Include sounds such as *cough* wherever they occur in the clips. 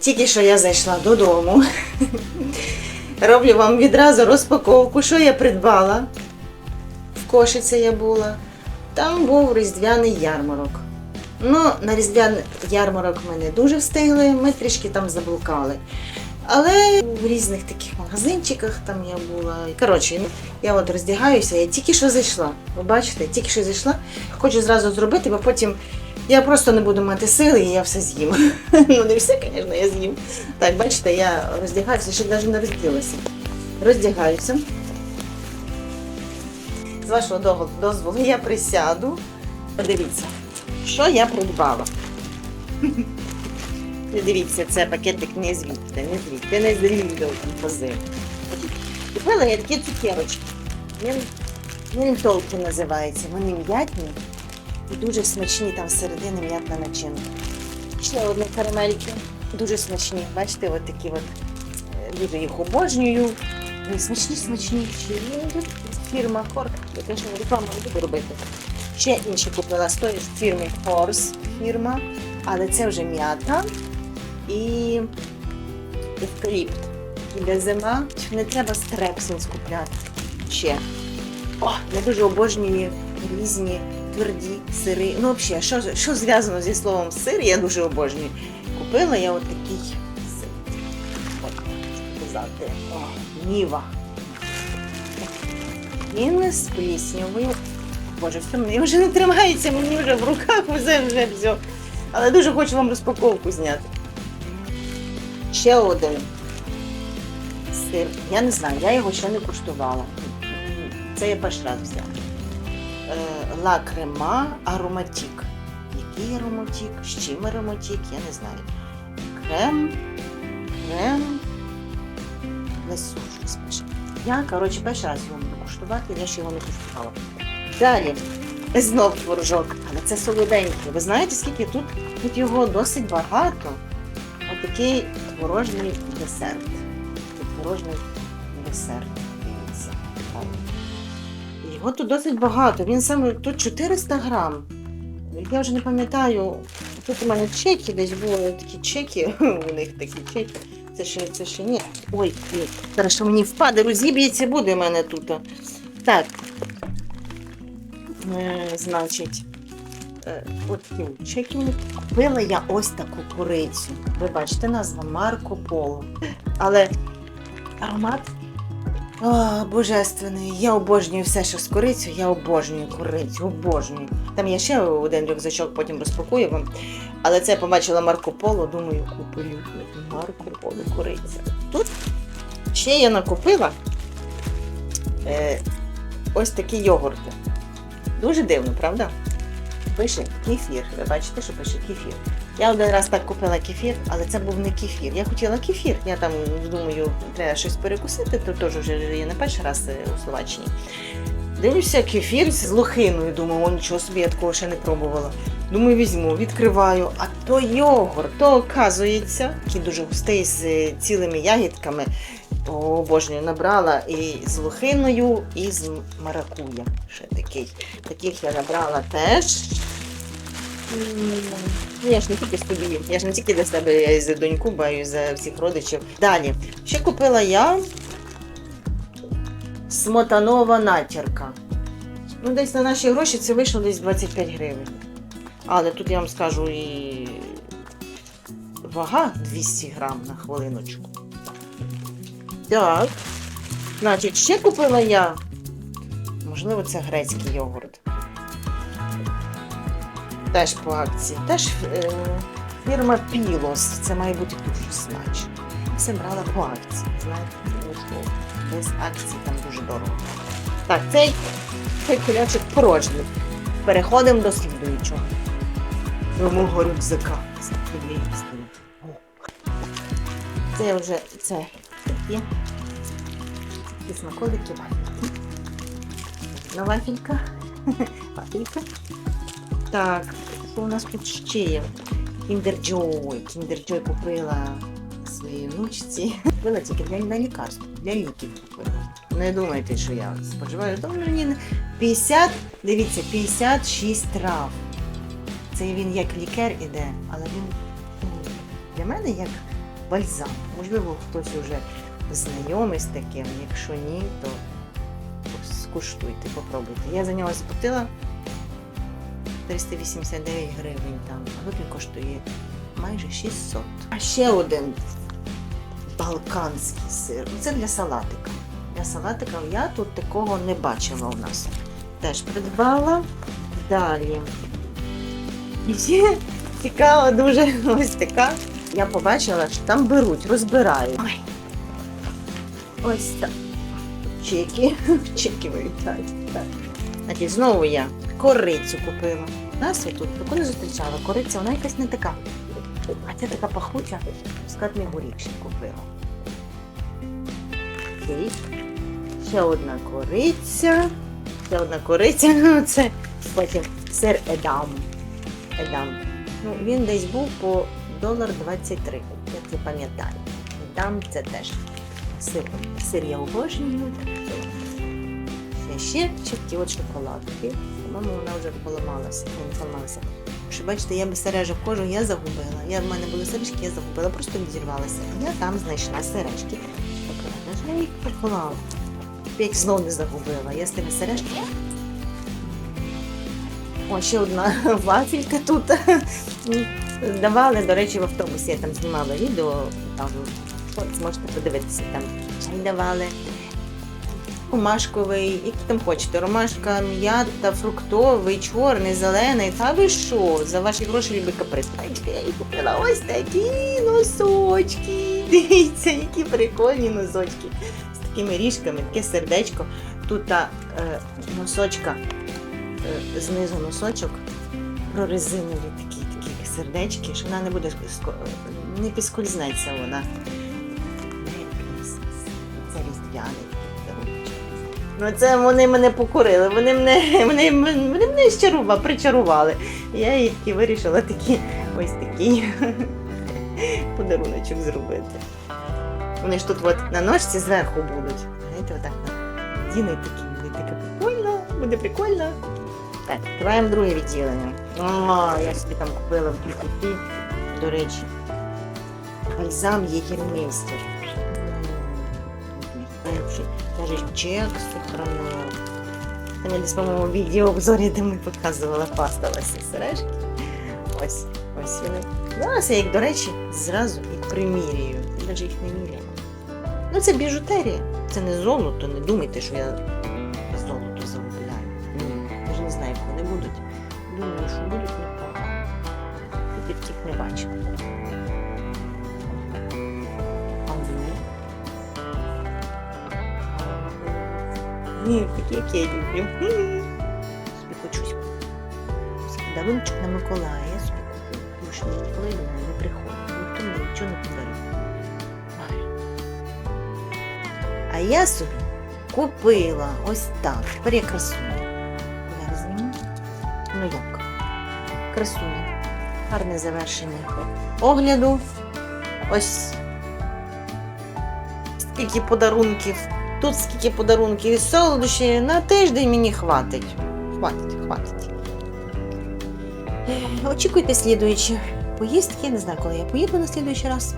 Тільки що я зайшла додому. *laughs* Роблю вам відразу розпаковку, що я придбала. В Кошиці я була. Там був різдвяний ярмарок. Ну, на різдвяний ярмарок ми не дуже встигли, ми трішки там заблукали. Але в різних таких магазинчиках там я була. Коротше, я от роздягаюся, я тільки що зайшла. Ви бачите, тільки що зайшла. Хочу зразу зробити, бо потім я просто не буду мати сили і я все з'їм. *laughs* Ну, не все, звісно, я з'їм. Так, бачите, я роздягаюся, ще навіть не розділася. Роздягаюся. З вашого дозволу я присяду. Подивіться, що я придбала. *laughs* Дивіться, це пакетик не звідти, не звідти, не звідти пози. Купила я такі цукерочки. Він, він толки називається. Вони м'ятні і дуже смачні там всередині м'ятна начинка. Ще одні карамельки, дуже смачні. Бачите, от такі от. е, Дуже їх обожнюю. Смачні, смачні. Фірма Корк. Я теж не рекламу не буду робити. Ще інші купила з тої фірми Horse фірма, але це вже м'ята і евкаліпт. Іде зима, не треба стрепсинс купляти. Ще. О, я дуже обожнюю різні тверді сири. Ну, взагалі, що, що зв'язано зі словом сир, я дуже обожнюю. Купила я от такий сир. От, сказати. О, ніва. Він з пліснявою. Боже, все мені вже не тримається, мені вже в руках вже, вже все. Але дуже хочу вам розпаковку зняти. Ще один сир. Я не знаю, я його ще не куштувала. Це я перший раз взяла. Е, Ла крема ароматік. Який ароматік? З чим ароматік? Я не знаю. Крем, крем, лесу, щось пише. Я, коротше, перший раз його буду куштувати, я ще його не куштувала. Далі. Знов творожок, але це солоденький. Ви знаєте, скільки тут, тут його досить багато. Отакий творожний десерт. Творожний десерт. Дивіться. Його тут досить багато. Він саме тут 400 грам. Я вже не пам'ятаю. Тут у мене чеки десь були такі чеки. *laughs* У них такі чеки. Це ще, це ще ні. Ой, зараз що мені впаде, розіб'ється буде в мене тут. Так. Е, значить, е, от такі чеки Купила я ось таку курицю. Ви бачите, назва Марко Поло. Але аромат о, божественний. Я обожнюю все, що з курицю, я обожнюю курицю, обожнюю. Там є ще один рюкзачок, потім розпакую вам. Але це я побачила Марко Поло, думаю, куплю. Марко Поло, куриця. Тут ще я накупила е, ось такі йогурти. Дуже дивно, правда? Пише кефір. Ви бачите, що пише кефір. Я один раз так купила кефір, але це був не кефір. Я хотіла кефір. Я там думаю, треба щось перекусити, то теж вже я не перший раз е, у Словаччині. Дивлюся, кефір з лохиною. Думаю, о, нічого собі, я такого ще не пробувала. Думаю, візьму, відкриваю, а то йогурт, то оказується, який дуже густий з е, цілими ягідками. О, обожнюю, набрала і з лохиною, і з маракуя. Ще такий. Таких я набрала теж. Ну, Я ж не тільки собі, я ж не тільки для себе, я і за доньку баю, і за всіх родичів. Далі. Ще купила я смотанова натірка. Ну, десь на наші гроші це вийшло десь 25 гривень. Але тут я вам скажу і вага 200 грам на хвилиночку. Так. Значить, ще купила я. Можливо, це грецький йогурт. Теж по акції. Теж е, фірма Пілос. Це має бути дуже смачно. Все брала по акції. Знаєте, тому що без акції там дуже дорого. Так, цей, цей кулячок порожній. Переходимо до слідуючого. До мого рюкзака. Це вже це такі. Смаколики вафельки. Одна вафелька. *laughs* Вафелька. Так, що у нас тут ще є? Kinder Joy купила своїй внучці. Купила тільки для, для лікарств, для ліків купила. Не думайте, що я споживаю. Мені 50, дивіться, 56 трав. Це він як лікар іде, але він ну, для мене як бальзам. Можливо, хтось уже знайомий з таким. Якщо ні, то скуштуйте, попробуйте. Я за нього заплатила 389 гривень там, а тут він коштує майже 600. А ще один балканський сир. Це для салатика. Для салатика я тут такого не бачила у нас. Теж придбала. Далі. І ще цікаво дуже ось така. Я побачила, що там беруть, розбирають. Ой. Ось так. Чеки. *laughs* Чеки вилітають. Так. Значить, знову я корицю купила. Нас я тут таку не зустрічала. Кориця, вона якась не така. А це така пахуча. Скатний горіх ще купила. Окей. Ще одна кориця. Ще одна кориця. *laughs* Ну, це потім сир Едам. Едам. Ну, він десь був по долар 23, я це пам'ятаю. Едам це теж сир. Сир я обожнюю. Ще ще чіткі от шоколадки. По-моєму, вона вже поламалася. Ну, поламалася. Що бачите, я без сережок кожу я загубила. Я, в мене були сережки, я загубила, просто відірвалася. Я там знайшла сережки. Я їх поклала. Я їх знов не загубила. Я з тими сережками. О, ще одна *laughs* вафелька тут. Давали, до речі, в автобусі я там знімала відео, там зможете подивитися, там чай давали. Ромашковий, який там хочете. Ромашка, м'ята, фруктовий, чорний, зелений. Та ви що? За ваші гроші любі каприз. Я їй купила ось такі носочки. *laughs* Дивіться, які прикольні носочки. З такими ріжками, таке сердечко. Тут та е, носочка, е, знизу носочок, прорезинові такі, такі сердечки, що вона не буде не підскользнеться вона. Ну це вони мене покорили, вони мене, *laughs* вони, вони мене щарува, причарували. Я їй таки вирішила такі, ось такий *laughs* подаруночок зробити. Вони ж тут от на ножці зверху будуть. Знаєте, отак надінуть такі, буде таке прикольно, буде прикольно. Так, відкриваємо друге відділення. О, я собі там купила в дюті, до речі. Бальзам Єгермейстер. Перший. Даже чек сохранила. Ми десь, по-моєму, відео обзорі, де ми показувала пасталася сережки. Ось, ось вони. Зараз я їх, до речі, зразу і примірюю. Я навіть їх не міряю. Ну, це біжутерія. Це не золото, не думайте, що я Ні, такі, як я люблю. Собі хочусь. Подарунчик на Миколая я собі що ніколи до мене не приходить. Ніхто мені нічого не подарує. А я собі купила ось так. Тепер я красуня. Я зніму. Ну як? Красуня. Гарне завершення огляду. Ось скільки подарунків. Тут скільки подарунків і солодощі на тиждень мені хватить. Хватить, хватить. Очікуйте слідуючі поїздки. Не знаю, коли я поїду на слідуючий раз.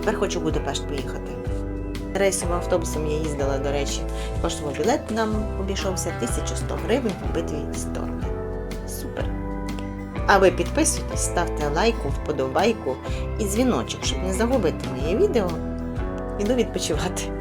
Тепер хочу в Будапешт поїхати. Рейсовим автобусом я їздила, до речі. Коштував білет нам обійшовся 1100 гривень в обидві сторони. Супер. А ви підписуйтесь, ставте лайку, вподобайку і дзвіночок, щоб не загубити моє відео. Іду відпочивати.